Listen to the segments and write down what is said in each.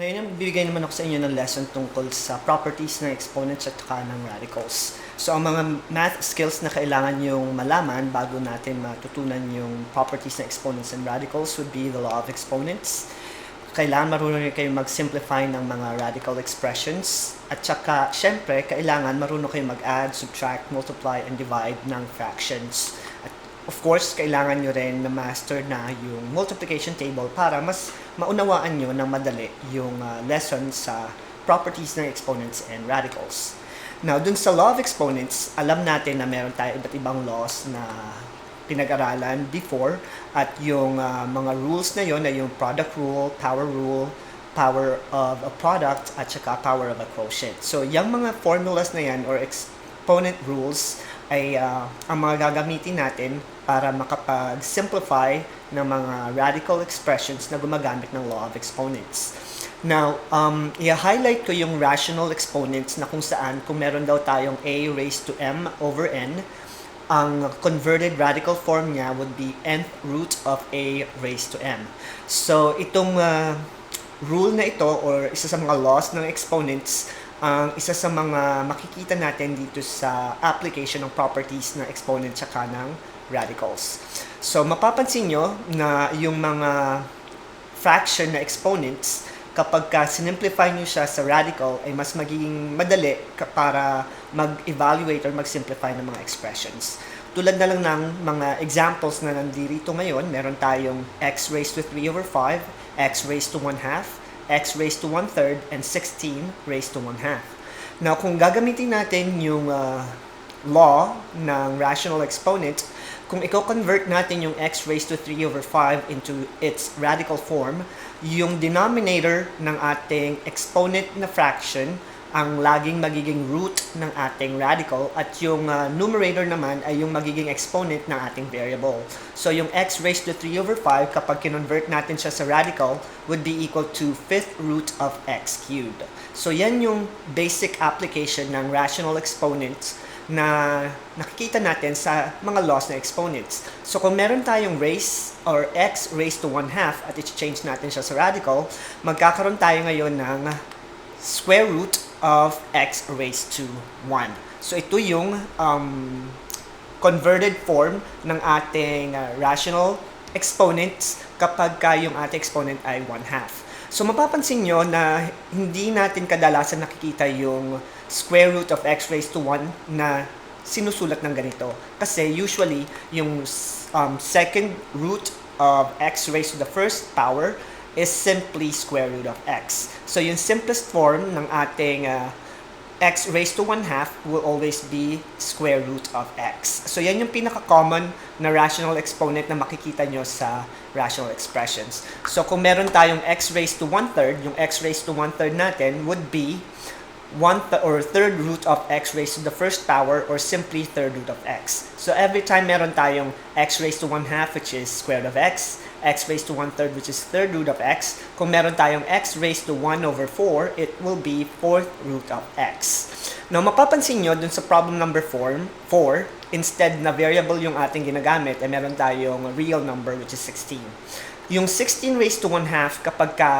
Ngayon, bibigay naman ako sa inyo ng lesson tungkol sa properties ng exponents at saka ng radicals. So, ang mga math skills na kailangan yung malaman bago natin matutunan yung properties ng exponents and radicals would be the law of exponents. Kailangan marunong kayo mag-simplify ng mga radical expressions. At saka, syempre, kailangan marunong kayo mag-add, subtract, multiply, and divide ng fractions. Of course, kailangan nyo rin na master na yung multiplication table para mas maunawaan nyo ng madali yung uh, lesson sa properties ng exponents and radicals. Now, dun sa law of exponents, alam natin na meron tayo iba't ibang laws na pinag-aralan before at yung uh, mga rules na yon ay yung product rule, power rule, power of a product at saka power of a quotient. So, yung mga formulas na yan or exponent rules ay uh, ang mga gagamitin natin para makapag-simplify ng mga radical expressions na gumagamit ng law of exponents. Now, um, i-highlight ko yung rational exponents na kung saan kung meron daw tayong a raised to m over n, ang converted radical form niya would be nth root of a raised to m. So, itong uh, rule na ito or isa sa mga laws ng exponents ang isa sa mga makikita natin dito sa application ng properties ng exponent tsaka ng radicals. So, mapapansin nyo na yung mga fraction na exponents, kapag ka sinimplify nyo siya sa radical, ay mas magiging madali para mag-evaluate or mag-simplify ng mga expressions. Tulad na lang ng mga examples na nandito ngayon, meron tayong x raised to 3 over 5, x raised to 1 half, x raised to 1 third, and 16 raised to 1 half. Now, kung gagamitin natin yung uh, law ng rational exponent, kung i-convert natin yung x raised to 3 over 5 into its radical form, yung denominator ng ating exponent na fraction ang laging magiging root ng ating radical at yung uh, numerator naman ay yung magiging exponent ng ating variable. So yung x raised to 3 over 5 kapag kinonvert natin siya sa radical would be equal to fifth root of x cubed. So yan yung basic application ng rational exponents na nakikita natin sa mga laws na exponents. So kung meron tayong raise or x raised to 1 half at i-change natin siya sa radical, magkakaroon tayo ngayon ng square root of x raised to 1. So ito yung um, converted form ng ating uh, rational exponents kapag ka yung ating exponent ay 1 half. So mapapansin nyo na hindi natin kadalasan nakikita yung square root of x raised to 1 na sinusulat ng ganito. Kasi usually yung um, second root of x raised to the first power is simply square root of x. So yung simplest form ng ating uh, x raised to 1 half will always be square root of x. So yan yung pinaka-common na rational exponent na makikita nyo sa rational expressions. So kung meron tayong x raised to 1 third, yung x raised to 1 third natin would be 1 th- or third root of x raised to the first power or simply third root of x. So every time meron tayong x raised to 1 half which is square root of x, x raised to 1 third which is third root of x, kung meron tayong x raised to 1 over 4, it will be fourth root of x. Now mapapansin nyo dun sa problem number 4, 4 instead na variable yung ating ginagamit, ay meron tayong real number which is 16. Yung 16 raised to 1 half kapag ka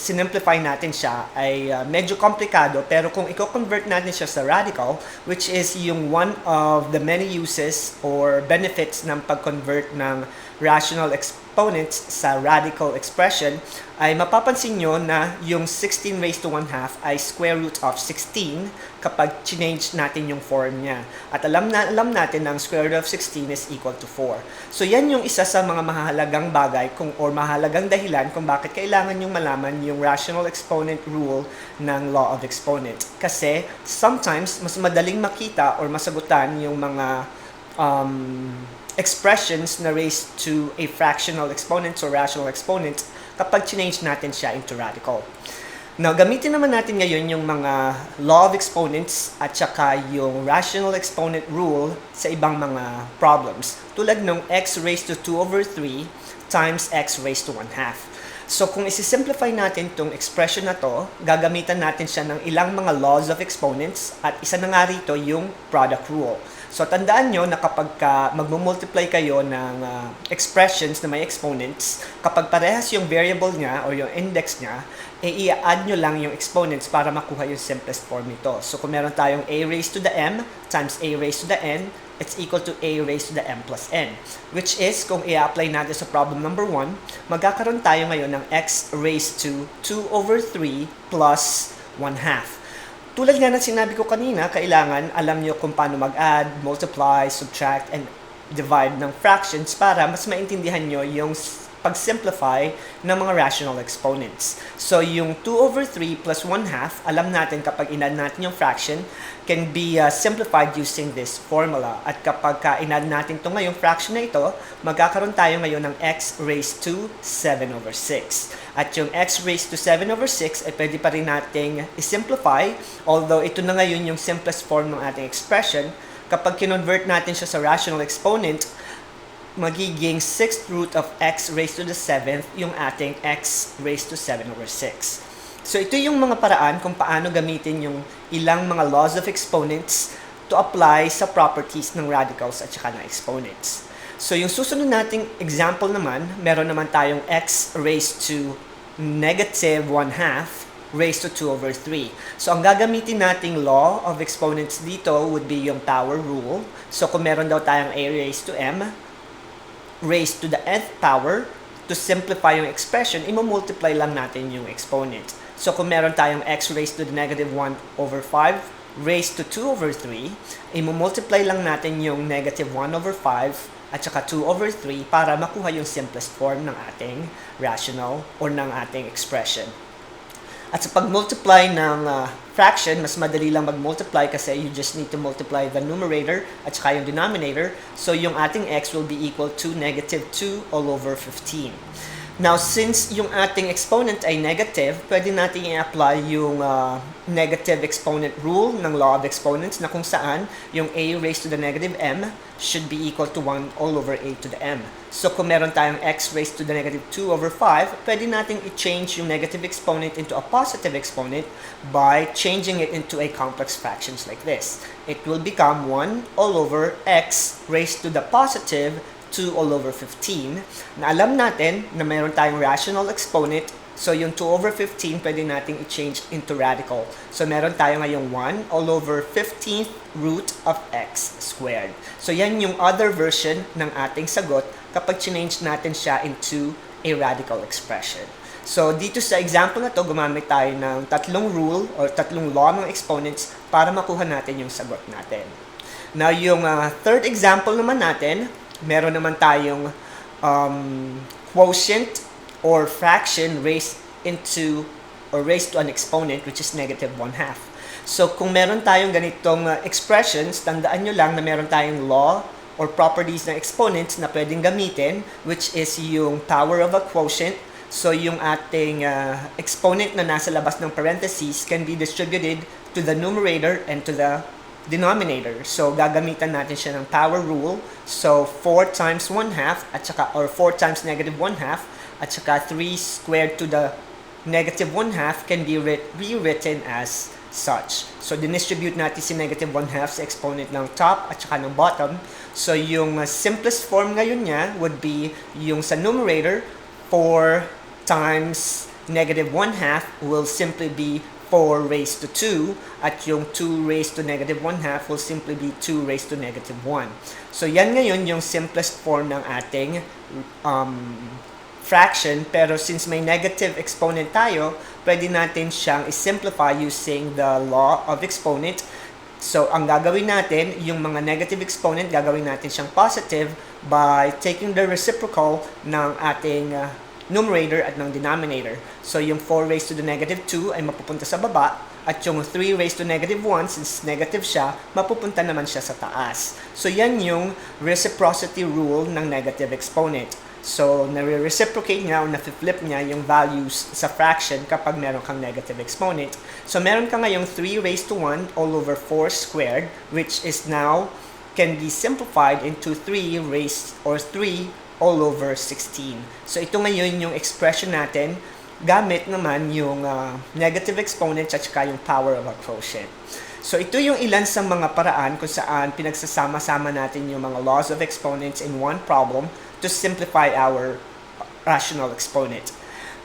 sinimplify natin siya ay uh, medyo komplikado pero kung i-convert natin siya sa radical which is yung one of the many uses or benefits ng pag-convert ng rational exponents sa radical expression ay mapapansin nyo na yung 16 raised to 1 half ay square root of 16 kapag change natin yung form niya. At alam na alam natin na square root of 16 is equal to 4. So yan yung isa sa mga mahalagang bagay kung or mahalagang dahilan kung bakit kailangan yung malaman yung rational exponent rule ng law of exponent. Kasi sometimes mas madaling makita or masagutan yung mga um, expressions na raised to a fractional exponent or rational exponent kapag change natin siya into radical. Now, gamitin naman natin ngayon yung mga law of exponents at saka yung rational exponent rule sa ibang mga problems. Tulad ng x raised to 2 over 3 times x raised to 1 half. So, kung isi-simplify natin itong expression na to, gagamitan natin siya ng ilang mga laws of exponents at isa na nga rito yung product rule. So tandaan nyo na kapag ka magmumultiply kayo ng ah, expressions na may exponents, kapag parehas yung variable niya or yung index niya, eh, i-add nyo lang yung exponents para makuha yung simplest form nito. So kung meron tayong a raised to the m times a raised to the n, it's equal to a raised to the m plus n. Which is, kung i-apply natin sa problem number 1, magkakaroon tayo ngayon ng x raised to 2 over 3 plus 1 half. Tulad nga ng sinabi ko kanina, kailangan alam nyo kung paano mag-add, multiply, subtract, and divide ng fractions para mas maintindihan nyo yung pag-simplify ng mga rational exponents. So, yung 2 over 3 plus 1 half, alam natin kapag inad natin yung fraction, can be uh, simplified using this formula. At kapag ka inad natin ito ngayong fraction na ito, magkakaroon tayo ngayon ng x raised to 7 over 6. At yung x raised to 7 over 6 ay pwede pa rin nating i-simplify, although ito na ngayon yung simplest form ng ating expression. Kapag kinonvert natin siya sa rational exponent, magiging 6th root of x raised to the 7th yung ating x raised to 7 over 6. So ito yung mga paraan kung paano gamitin yung ilang mga laws of exponents to apply sa properties ng radicals at saka ng exponents. So yung susunod nating example naman, meron naman tayong x raised to negative 1 half raised to 2 over 3. So ang gagamitin nating law of exponents dito would be yung power rule. So kung meron daw tayong a raised to m, raised to the nth power, to simplify yung expression, imamultiply lang natin yung exponent. So kung meron tayong x raised to the negative 1 over 5 raised to 2 over 3, imamultiply lang natin yung negative 1 over 5 at saka 2 over 3 para makuha yung simplest form ng ating rational or ng ating expression. At sa pag-multiply ng uh, fraction, mas madali lang mag-multiply kasi you just need to multiply the numerator at saka yung denominator. So yung ating x will be equal to negative 2 all over 15. Now, since yung ating exponent ay negative, pwede natin i-apply yung uh, negative exponent rule ng law of exponents na kung saan yung a raised to the negative m should be equal to 1 all over a to the m. So kung meron tayong x raised to the negative 2 over 5, pwede natin i-change yung negative exponent into a positive exponent by changing it into a complex fractions like this. It will become 1 all over x raised to the positive 2 all over 15 na alam natin na mayroon tayong rational exponent so yung 2 over 15 pwede nating i-change into radical. So meron tayo ngayong 1 all over 15th root of x squared. So yan yung other version ng ating sagot kapag change natin siya into a radical expression. So, dito sa example na to, gumamit tayo ng tatlong rule or tatlong law ng exponents para makuha natin yung sagot natin. Now, yung uh, third example naman natin, meron naman tayong um, quotient or fraction raised into or raised to an exponent which is negative 1 half. So kung meron tayong ganitong uh, expressions, tandaan nyo lang na meron tayong law or properties ng exponents na pwedeng gamitin which is yung power of a quotient. So yung ating uh, exponent na nasa labas ng parentheses can be distributed to the numerator and to the denominator. So, gagamitan natin siya ng power rule. So, 4 times 1 half, at saka, or 4 times negative 1 half, at saka 3 squared to the negative 1 half can be writ- rewritten as such. So, dinistribute natin si negative 1 half sa exponent ng top at saka ng bottom. So, yung uh, simplest form ngayon niya would be yung sa numerator, 4 times negative 1 half will simply be 4 raised to 2 at yung 2 raised to negative 1 half will simply be 2 raised to negative 1. So yan ngayon yung simplest form ng ating um, fraction pero since may negative exponent tayo, pwede natin siyang i-simplify using the law of exponent. So ang gagawin natin, yung mga negative exponent, gagawin natin siyang positive by taking the reciprocal ng ating uh, numerator at ng denominator. So yung 4 raised to the negative 2 ay mapupunta sa baba at yung 3 raised to negative 1 since negative siya, mapupunta naman siya sa taas. So yan yung reciprocity rule ng negative exponent. So nare-reciprocate niya o na-flip niya yung values sa fraction kapag meron kang negative exponent. So meron ka ngayong 3 raised to 1 all over 4 squared which is now can be simplified into 3 raised or 3 all over 16. So ito ngayon yung expression natin gamit naman yung uh, negative exponent at saka yung power of a quotient. So ito yung ilan sa mga paraan kung saan pinagsasama-sama natin yung mga laws of exponents in one problem to simplify our rational exponent.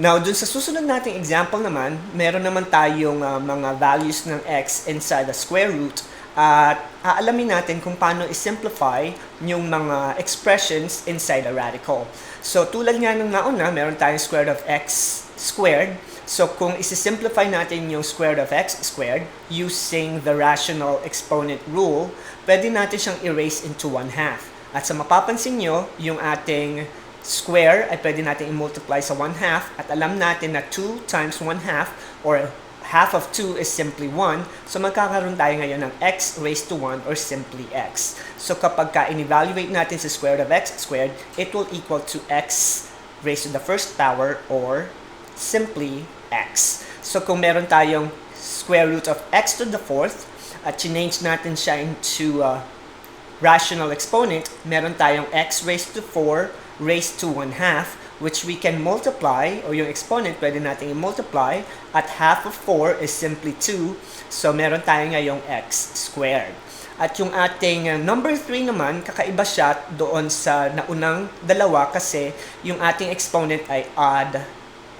Now, dun sa susunod nating example naman, meron naman tayong uh, mga values ng x inside the square root at aalamin natin kung paano i-simplify yung mga expressions inside a radical. So, tulad nga nung nauna, meron tayong square of x squared. So, kung isi-simplify natin yung square of x squared using the rational exponent rule, pwede natin siyang erase into 1 half. At sa mapapansin nyo, yung ating square ay pwede natin i-multiply sa 1 half at alam natin na 2 times 1 half or half of 2 is simply 1. So magkakaroon tayo ngayon ng x raised to 1 or simply x. So kapag ka in-evaluate natin sa square root of x squared, it will equal to x raised to the first power or simply x. So kung meron tayong square root of x to the fourth at change natin siya into uh, rational exponent, meron tayong x raised to 4 raised to 1 half, which we can multiply, or yung exponent pwede natin i-multiply, at half of 4 is simply 2, so meron tayo ngayong x squared. At yung ating uh, number 3 naman, kakaiba siya doon sa naunang dalawa kasi yung ating exponent ay odd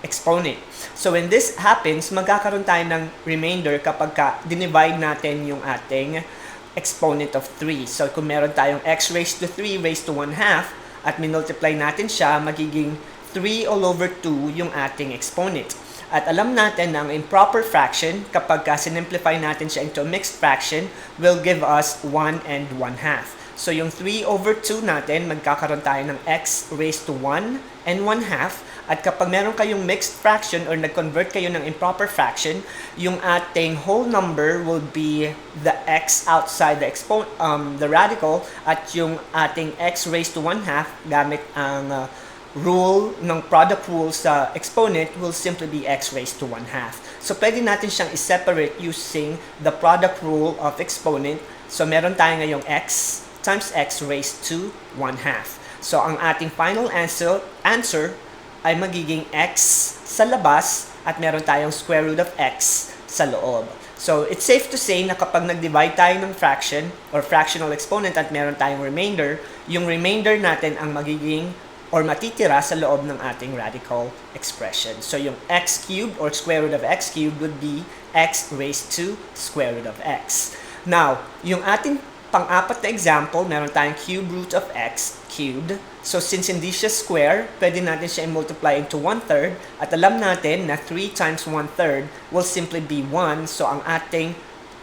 exponent. So when this happens, magkakaroon tayo ng remainder kapag ka dinivide natin yung ating exponent of 3. So kung meron tayong x raised to 3 raised to 1 half, at minultiply natin siya, magiging 3 all over 2 yung ating exponent. At alam natin na ang improper fraction, kapag ka sinimplify natin siya into a mixed fraction, will give us 1 and 1 half. So yung 3 over 2 natin, magkakaroon tayo ng x raised to 1 and 1 half. At kapag meron kayong mixed fraction or nag-convert kayo ng improper fraction, yung ating whole number will be the x outside the expo um, the radical at yung ating x raised to 1 half gamit ang uh, rule ng product rule sa exponent will simply be x raised to 1 half. So pwede natin siyang i-separate using the product rule of exponent. So meron tayo ngayong x times x raised to 1 half. So ang ating final answer, answer ay magiging x sa labas at meron tayong square root of x sa loob. So, it's safe to say na kapag nag-divide tayo ng fraction or fractional exponent at meron tayong remainder, yung remainder natin ang magiging or matitira sa loob ng ating radical expression. So, yung x cubed or square root of x cubed would be x raised to square root of x. Now, yung ating pang-apat na example, meron tayong cube root of x cubed. So, since hindi siya square, pwede natin siya i-multiply into 1 third. At alam natin na 3 times 1 third will simply be 1. So, ang ating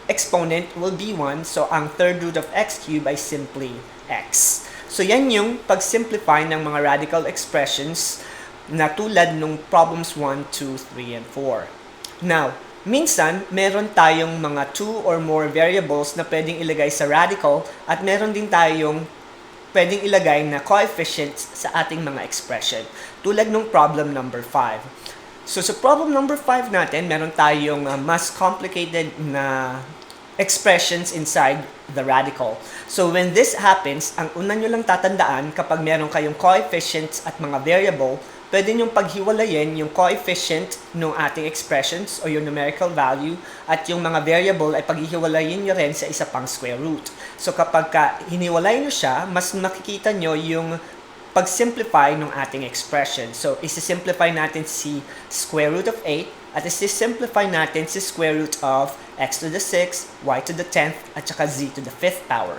exponent will be 1. So, ang third root of x cubed ay simply x. So, yan yung pag-simplify ng mga radical expressions na tulad nung problems 1, 2, 3, and 4. Now, Minsan, meron tayong mga two or more variables na pwedeng ilagay sa radical at meron din tayong pwedeng ilagay na coefficients sa ating mga expression. Tulad nung problem number 5. So sa problem number 5 natin, meron tayong uh, mas complicated na expressions inside the radical. So when this happens, ang una nyo lang tatandaan kapag meron kayong coefficients at mga variable, pwede nyo paghiwalayin yung coefficient ng ating expressions o yung numerical value at yung mga variable ay paghihiwalayin nyo rin sa isa pang square root. So kapag ka hiniwalay nyo siya, mas makikita nyo yung pag-simplify ng ating expression. So, isi-simplify natin si square root of 8 at isi-simplify natin si square root of x to the 6, y to the 10th, at saka z to the 5th power.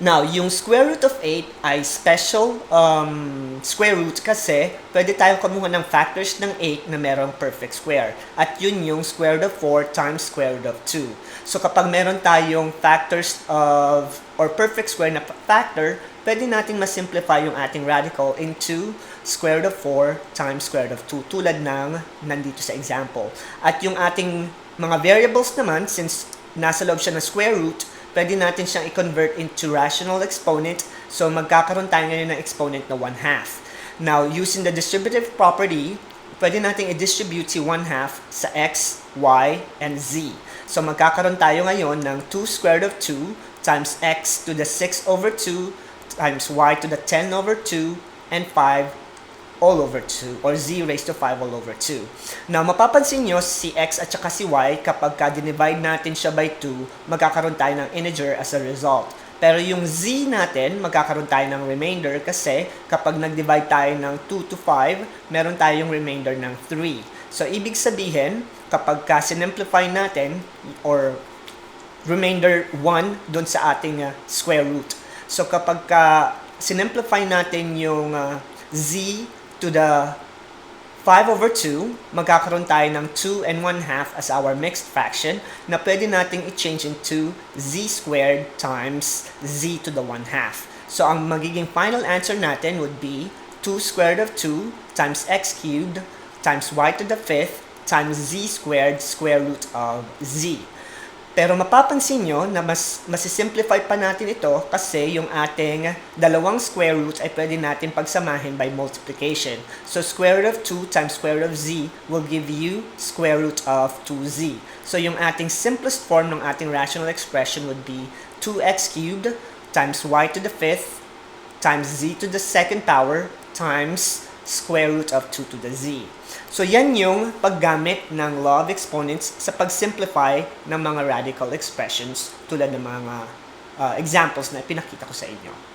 Now, yung square root of 8 ay special um, square root kasi pwede tayong kumuha ng factors ng 8 na merong perfect square. At yun yung square root of 4 times square root of 2. So kapag meron tayong factors of or perfect square na factor, pwede natin masimplify yung ating radical into square root of 4 times square root of 2 tulad ng nandito sa example. At yung ating mga variables naman, since nasa loob siya ng square root, pwede natin siyang i-convert into rational exponent. So, magkakaroon tayo ngayon ng exponent na 1 half. Now, using the distributive property, pwede natin i-distribute si 1 half sa x, y, and z. So, magkakaroon tayo ngayon ng 2 square root of 2 times x to the 6 over 2 times y to the 10 over 2 and 5 all over 2 or z raised to 5 all over 2. Now, mapapansin nyo si x at saka si y kapag ka dinivide natin siya by 2, magkakaroon tayo ng integer as a result. Pero yung z natin, magkakaroon tayo ng remainder kasi kapag nag-divide tayo ng 2 to 5, meron tayong remainder ng 3. So, ibig sabihin, kapag ka sinimplify natin or remainder 1 doon sa ating uh, square root. So kapag ka sinimplify natin yung uh, z to the 5 over 2, magkakaroon tayo ng 2 and 1 half as our mixed fraction na pwede nating i-change into z squared times z to the 1 half. So ang magiging final answer natin would be 2 squared of 2 times x cubed times y to the 5th times z squared square root of z. Pero mapapansin nyo na mas masisimplify pa natin ito kasi yung ating dalawang square roots ay pwede natin pagsamahin by multiplication. So square root of 2 times square root of z will give you square root of 2z. So yung ating simplest form ng ating rational expression would be 2x cubed times y to the 5th times z to the second power times square root of 2 to the z. So yan yung paggamit ng law of exponents sa pag-simplify ng mga radical expressions tulad ng mga uh, examples na pinakita ko sa inyo.